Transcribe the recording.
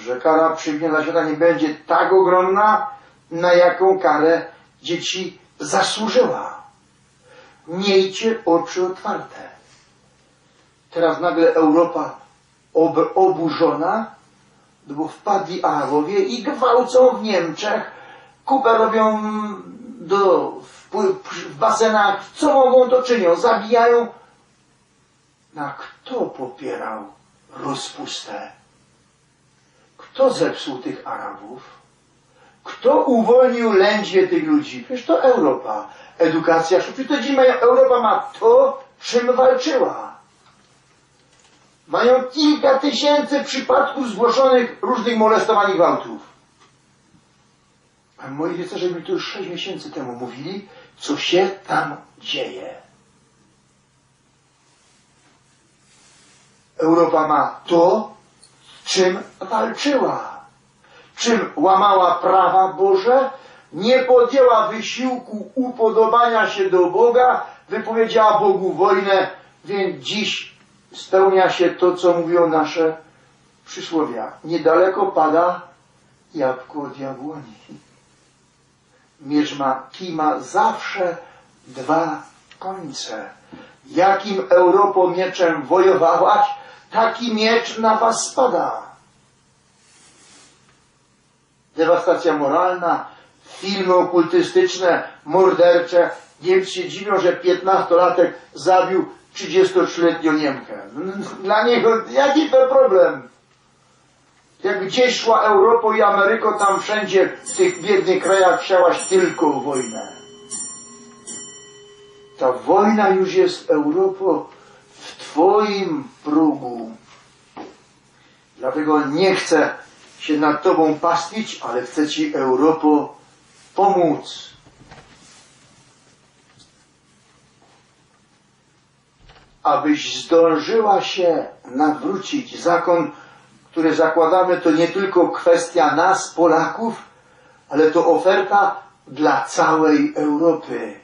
że kara przygnięta świata nie będzie tak ogromna, na jaką karę dzieci zasłużyła. Miejcie oczy otwarte. Teraz nagle Europa ob, oburzona, bo wpadli Arabowie i gwałcą w Niemczech, kupę robią do, w, w basenach, co mogą to czynią, zabijają. A kto popierał rozpustę? Kto zepsuł tych Arabów? Kto uwolnił lędźwie tych ludzi? Przecież to Europa. Edukacja, przecież to dziś Europa ma to, czym walczyła. Mają kilka tysięcy przypadków zgłoszonych różnych molestowań i gwałtów. A moi rycerze mi tu już sześć miesięcy temu mówili, co się tam dzieje. Europa ma to, czym walczyła, czym łamała prawa Boże, nie podjęła wysiłku upodobania się do Boga, wypowiedziała Bogu wojnę, więc dziś spełnia się to, co mówią nasze przysłowia. Niedaleko pada jabłko od jabłoni. Miecz ma, kij ma zawsze dwa końce. Jakim Europo mieczem wojowałaś, taki miecz na was spada. Dewastacja moralna, filmy okultystyczne, mordercze. Niemcy się dziwią, że piętnastolatek zabił 33-letnią Niemkę. Dla niego jaki to problem? Jak gdzieś szła Europą i Ameryką, tam wszędzie w tych biednych krajach chciałaś tylko wojnę. Ta wojna już jest Europo w Twoim. Dlatego nie chcę się nad Tobą pastwić, ale chcę Ci Europo pomóc. Abyś zdążyła się nawrócić. Zakon, który zakładamy, to nie tylko kwestia nas, Polaków, ale to oferta dla całej Europy.